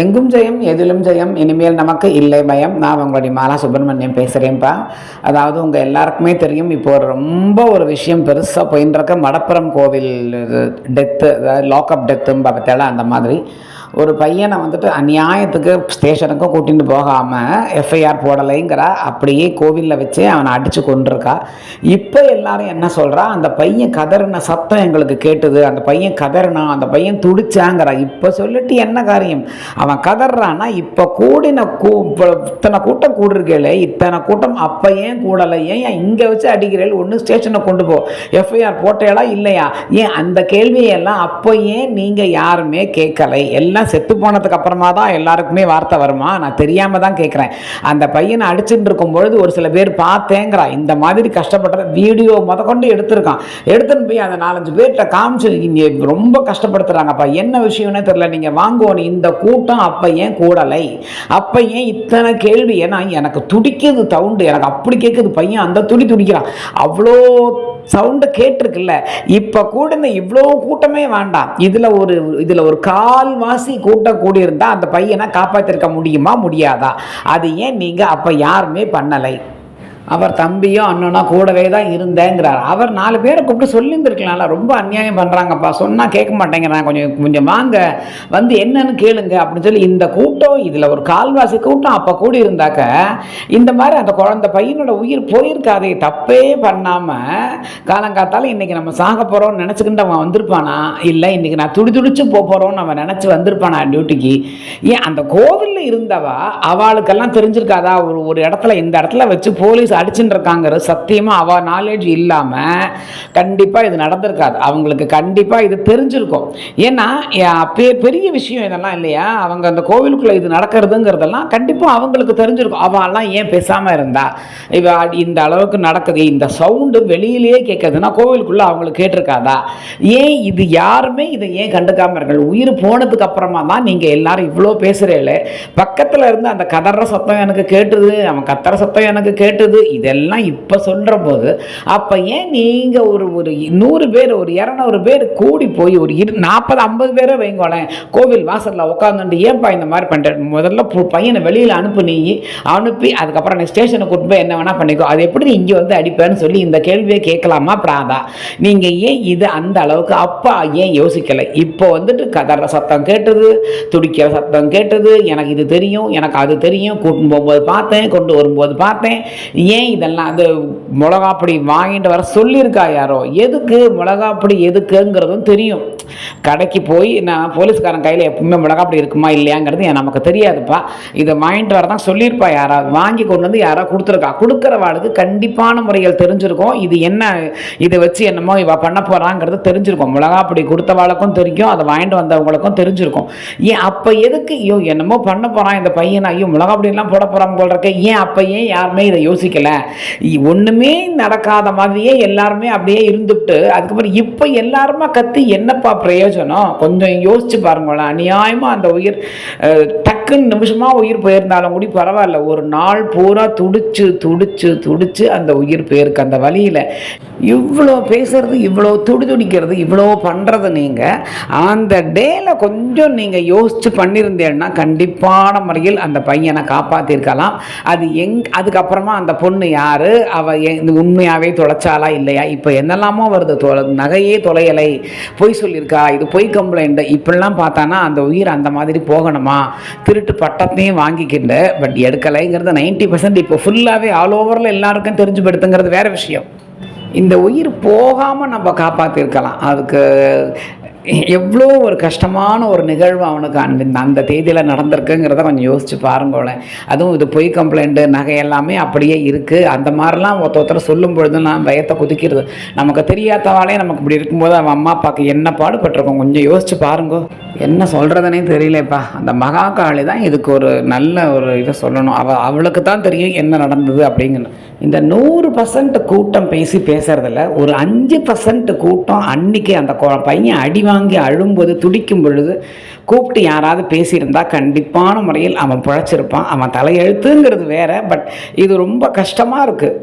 எங்கும் ஜெயம் எதிலும் ஜெயம் இனிமேல் நமக்கு இல்லை பயம். நான் உங்களுடைய மாலா சுப்பிரமணியம் பேசுகிறேன்ப்பா அதாவது உங்கள் எல்லாருக்குமே தெரியும் இப்போ ரொம்ப ஒரு விஷயம் பெருசாக போயின்னு இருக்க மடப்புறம் கோவில் டெத்து அதாவது லாக்அப் டெத்துன்னு பார்த்தேன் அந்த மாதிரி. ஒரு பையனை வந்துட்டு அநியாயத்துக்கு ஸ்டேஷனுக்கும் கூட்டிகிட்டு போகாமல் எஃப்ஐஆர் போடலைங்கிற அப்படியே கோவிலில் வச்சு அவனை அடித்து கொண்டிருக்கா இப்போ எல்லாரும் என்ன சொல்கிறா அந்த பையன் கதறின சத்தம் எங்களுக்கு கேட்டுது. அந்த பையன் கதறினான் அந்த பையன் துடிச்சாங்கிறா. இப்போ சொல்லிட்டு என்ன காரியம்? அவன் கதறானா? இப்போ கூடின கூ இப்போ இத்தனை கூட்டம் கூடிருக்கேளே இத்தனை கூட்டம் அப்போ ஏன் கூடலை? ஏன் இங்கே வச்சு அடிக்கிறேன் ஒன்று ஸ்டேஷனை கொண்டு போ. எஃப்ஐஆர் போட்டேடா இல்லையா? ஏன் அந்த கேள்வியெல்லாம் அப்போ ஏன் நீங்கள் யாருமே கேட்கலை? எல்லாம் செத்து போனதுக்கு அப்புறமா தான் எல்லாருக்குமே வார்த்தை வருமா? நான் தெரியாமல் தான் கேட்குறேன் அந்த பையனை அடிச்சுட்டு இருக்கும் பொழுது ஒரு சில பேர் பார்த்தேங்கிறா. இந்த மாதிரி கஷ்டப்படுற வீடியோ முத கொண்டு எடுத்திருக்கான். எடுத்துன்னு போய் அந்த நாலஞ்சு பேர்கிட்ட காமிச்சு இங்கே ரொம்ப கஷ்டப்படுத்துகிறாங்கப்பா என்ன விஷயம்னே தெரில நீங்கள் வாங்குவோன்னு இந்த கூட்டம் அப்போ ஏன் கூடலை? அப்போ ஏன் இத்தனை கேள்வி? ஏன்னா எனக்கு துடிக்கிறது தவுண்டு. எனக்கு அப்படி கேட்குது பையன் அந்த துடி துடிக்கிறான். அவ்வளோ சவுண்டு கேட்டிருக்குல்ல. இப்போ கூட இந்த இவ்வளோ கூட்டமே வேண்டாம். இதில் ஒரு இதில் ஒரு கால்வாசி கூட்டம் கூடியிருந்தால் அந்த பையனை காப்பாற்றிருக்க முடியுமா முடியாதா? அது ஏன் நீங்கள் அப்போ யாருமே பண்ணலை? அவர் தம்பியும் அண்ணனோ கூடவே தான் இருந்தேங்கிறார். அவர் நாலு பேரை கூப்பிட்டு சொல்லியிருந்துருக்கலாம்ல ரொம்ப அநியாயம் பண்ணுறாங்கப்பா சொன்னால் கேட்க மாட்டேங்கிறான் கொஞ்சம் கொஞ்சம் வாங்க. வந்து என்னன்னு கேளுங்க அப்படின்னு சொல்லி இந்த கூட்டம் இதில் ஒரு கால்வாசி கூட்டம் அப்போ கூடி இருந்தாக்க இந்த மாதிரி அந்த குழந்தை பையனோட உயிர் போயிருக்காதே. தப்பே பண்ணாமல் காலங்காத்தால் இன்றைக்கி நம்ம சாக போகிறோம்னு நினச்சிக்கிட்டு அவன் வந்திருப்பானா? இல்லை இன்றைக்கி நான் துடி துடிச்சு போகிறோம்னு அவன் நினச்சி வந்திருப்பானா டியூட்டிக்கு? ஏன் அந்த கோவிலில் இருந்தவா அவளுக்கெல்லாம் தெரிஞ்சிருக்காதா? ஒரு ஒரு இடத்துல இந்த இடத்துல வச்சு போலீஸ் அடிச்சுட்டு இருக்காங்கிற சத்தியமாக அவள் நாலேஜ் இல்லாமல் கண்டிப்பாக இது நடந்திருக்காது. அவங்களுக்கு கண்டிப்பாக இது தெரிஞ்சிருக்கும். ஏன்னா பெ- பெரிய விஷயம் இதெல்லாம் இல்லையா? அவங்க அந்த கோவிலுக்குள்ளே இது நடக்கிறதுங்கிறதெல்லாம் கண்டிப்பாக அவங்களுக்கு தெரிஞ்சிருக்கும். அவெல்லாம் ஏன் பேசாமல் இருந்தா? இவ அடி- இந்த அளவுக்கு நடக்குது. இந்த சவுண்டு வெளியிலேயே கேட்குதுன்னா கோவிலுக்குள்ளே அவங்களுக்கு கேட்டிருக்காதா? ஏன் இது யாருமே இதை ஏன் கண்டுக்காமல் இருக்கீங்க? உயிர் போனதுக்கு அப்புறமா தான் நீங்கள் எல்லாரும் இவ்வளோ பேசுகிறீங்களே பக்கத்தில் இருந்து அந்த கதற சத்தம் எனக்கு கேட்டுது. அவன் கத்துற சத்தம் எனக்கு கேட்டுது. இதெல்லாம் இப்போ சொல்கிற போது அப்போ ஏன் நீங்கள் ஒரு ஒரு நூறு பேர் ஒரு இரநூறு பேர் கூடி போய் ஒரு இரு நாற்பது ஐம்பது பேரை வைங்கோளேன் கோவில் வாசலில் உட்காந்துட்டு ஏன்ப்பா இந்த மாதிரி பண்ணுறேன் முதல்ல பையனை வெளியில் அனுப்பு நீ அனுப்பி அதுக்கப்புறம் நீ ஸ்டேஷனுக்கு கூட்டு போய் என்ன வேணால் பண்ணிக்கோ. அது எப்படி நீ இங்கே வந்து அடிப்பேன்னு சொல்லி இந்த கேள்வியை கேட்கலாமா பிராதா? நீங்கள் ஏன் இது அந்த அளவுக்கு அப்பா ஏன் யோசிக்கலை? இப்போ வந்துட்டு கதற சத்தம் கேட்டது துடிக்கிற சத்தம் கேட்டது எனக்கு இது தெரியும் எனக்கு அது தெரியும் கூட்டின்னு போகும்போது பார்த்தேன் கொண்டு வரும்போது பார்த்தேன் ஏன் இதெல்லாம் அது மிளகாப்பொடி வாங்கிட்டு வர சொல்லியிருக்கா யாரோ? எதுக்கு? மிளகாப்பொடி எதுக்குங்கிறதும் தெரியும். கடைக்கு போய் நான் போலீஸ்காரன் கையில் எப்பவுமே மிளகாப்பொடி இருக்குமா இல்லையாங்கிறது எனக்கு நமக்கு தெரியாதுப்பா. இதை வாங்கிட்டு வர தான் சொல்லியிருப்பா யாராவது வாங்கி கொண்டு வந்து யாராவது கொடுத்துருக்கா? கொடுக்குறவாளுக்கு கண்டிப்பான முறைகள் தெரிஞ்சிருக்கும். இது என்ன இதை வச்சு என்னமோ இவ பண்ண போகிறாங்கிறது தெரிஞ்சிருக்கும். மிளகாப்பொடி கொடுத்தவாளுக்கும் தெரியும் அதை வாங்கிட்டு வந்தவங்களுக்கும் தெரிஞ்சிருக்கும். ஏன் அப்போ எதுக்கு? ஐயோ என்னமோ பண்ண போகிறான் இந்த பையன். ஐயோ மிளகாப்பொடியெல்லாம் போட போகிறாங்க போல இருக்க. ஏன் அப்போ ஏன் யாருமே இதை யோசிக்கல? இ- ஒண்ணுமே நடக்காத மாதிரியே எல்லாருமே அப்படியே இருந்துட்டு அதுக்கப்புறம் இப்போ எல்லாருமா கற்று என்னப்பா பிரயோஜனம்? கொஞ்சம் யோசிச்சு பாருங்களேன். அநியாயமா அந்த உயிர் டக்குன்னு நிமிஷமா உயிர் போயிருந்தாலும் கூட பரவாயில்ல. ஒரு நாள் பூரா துடிச்சு துடிச்சு துடிச்சு அந்த உயிர் போயிருக்கு. அந்த வழியில இவ்வளோ பேசுறது இவ்வளோ துடி துடிக்கிறது இவ்வளோ பண்ணுறது நீங்கள் அந்த டேல கொஞ்சம் நீங்கள் யோசிச்சு பண்ணியிருந்தேன்னா கண்டிப்பான முறையில் அந்த பையனை காப்பாற்றிருக்கலாம் அது எங் அதுக்கப்புறமா அந்த பொண்ணு யார்? அவள் உண்மையாகவே தொலைச்சாலா இல்லையா? இப்போ என்னெல்லாமோ வருது. தொலை நகையே தொலையலை. பொய் சொல்லியிருக்கா? இது பொய் கம்ப்ளைண்ட் இப்படிலாம் பார்த்தானா அந்த உயிர் அந்த மாதிரி போகணுமா? திருட்டு பட்டத்தையும் வாங்கிக்கிண்டு பட் எடுக்கலைங்கிறது நைன்டி பர்சன்ட் இப்போ ஃபுல்லாகவே ஆல் ஓவரில் எல்லாருக்கும் தெரிஞ்சு படுத்துங்கிறது வேற விஷயம். இந்த உயிர் போகாமல் நம்ம காப்பாற்றிருக்கலாம் அதுக்கு எவ்வளோ ஒரு கஷ்டமான ஒரு நிகழ்வு அவனுக்கு அந்த அந்த தேதியில் நடந்திருக்குங்கிறத கொஞ்சம் யோசிச்சு பாருங்களேன். அதுவும் இது பொய் கம்ப்ளைண்ட்டு நகை எல்லாமே அப்படியே இருக்குது அந்த மாதிரிலாம் ஒருத்த ஒருத்தர் சொல்லும் பொழுதுலாம் பயத்தை குதிக்கிறது. நமக்கு தெரியாதவாளே நமக்கு இப்படி இருக்கும்போது அவன் அம்மா அப்பாவுக்கு என்ன பாடுபட்டிருக்கோம்? கொஞ்சம் யோசிச்சு பாருங்க. என்ன சொல்கிறதுனே தெரியலப்பா. அந்த மகாகாளி தான் இதுக்கு ஒரு நல்ல ஒரு இதை சொல்லணும். அவ அவளுக்கு தான் தெரியும் என்ன நடந்தது அப்படிங்கணும் இந்த நூறு பர்சன்ட் கூட்டம் பேசி பேசுறதுல ஒரு அஞ்சு பர்சன்ட் கூட்டம் அன்னைக்கு அந்த கொ- பையன் அடி வாங்கி அழும்போது துடிக்கும் பொழுது கூப்பிட்டு யாராவது பேசியிருந்தா கண்டிப்பான முறையில் அவன் பிழைச்சிருப்பான். அவன் தலையெழுத்துங்கிறது வேற பட் இது ரொம்ப கஷ்டமாக இருக்குது